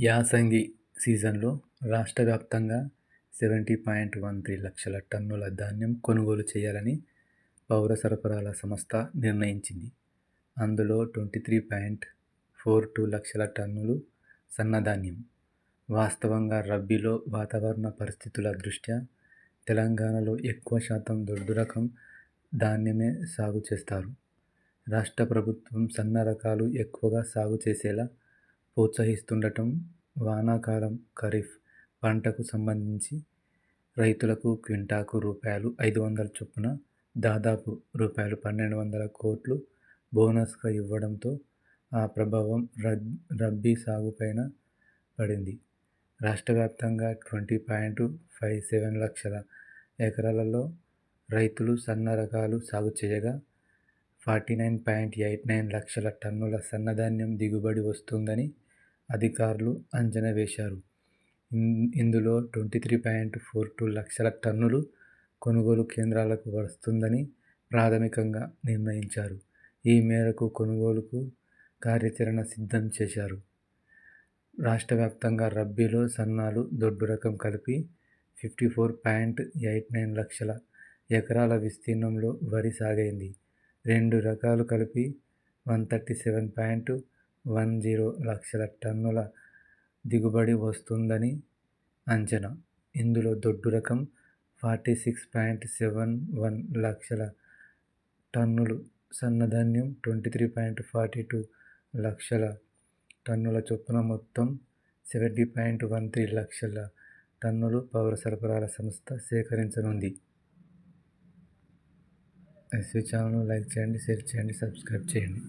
యాసంగి సీజన్లో రాష్ట్ర వ్యాప్తంగా సెవెంటీ పాయింట్ వన్ త్రీ లక్షల టన్నుల ధాన్యం కొనుగోలు చేయాలని పౌర సరఫరాల సంస్థ నిర్ణయించింది. అందులో twenty three point four two లక్షల టన్నులు సన్నధాన్యం. వాస్తవంగా రబ్బీలో వాతావరణ పరిస్థితుల దృష్ట్యా తెలంగాణలో ఎక్కువ శాతం దొడ్డు రకం ధాన్యమే సాగు చేస్తారు. రాష్ట్ర ప్రభుత్వం సన్న రకాలు ఎక్కువగా సాగు చేసేలా ప్రోత్సహిస్తుండటం, వానాకాలం ఖరీఫ్ పంటకు సంబంధించి రైతులకు క్వింటాకు రూపాయలు ఐదు వందల చొప్పున దాదాపు రూపాయలు పన్నెండు వందల కోట్లు బోనస్గా ఇవ్వడంతో ఆ ప్రభావం రబ్ రబ్బీ సాగుపైన పడింది. రాష్ట్ర వ్యాప్తంగా ట్వంటీ పాయింట్ ఫైవ్ సెవెన్ లక్షల ఎకరాలలో రైతులు సన్న రకాలు సాగు చేయగా, forty nine point eight nine లక్షల టన్నుల సన్నధాన్యం దిగుబడి వస్తుందని అధికారులు అంచనా వేశారు. ఇందులో twenty three point four two లక్షల టన్నులు కొనుగోలు కేంద్రాలకు వస్తుందని ప్రాథమికంగా నిర్ణయించారు. ఈ మేరకు కొనుగోలుకు కార్యాచరణ సిద్ధం చేశారు. రాష్ట్ర వ్యాప్తంగా రబ్బీలో సన్నాలు దొడ్డు రకం కలిపి fifty four point eight nine లక్షల ఎకరాల విస్తీర్ణంలో వరి సాగైంది. రెండు రకాలు కలిపి one thirty seven point one zero లక్షల టన్నుల దిగుబడి వస్తుందని అంచనా. ఇందులో దొడ్డు రకం forty six point seven one లక్షల టన్నులు, సన్నధాన్యం twenty three point forty two లక్షల టన్నుల చొప్పున మొత్తం సెవెంటీ పాయింట్ వన్ త్రీ లక్షల టన్నులు పౌర సరఫరాల సంస్థ సేకరించనుంది. ఎస్వి ఛానల్ లైక్ చేయండి, షేర్ చేయండి, సబ్స్క్రైబ్ చేయండి.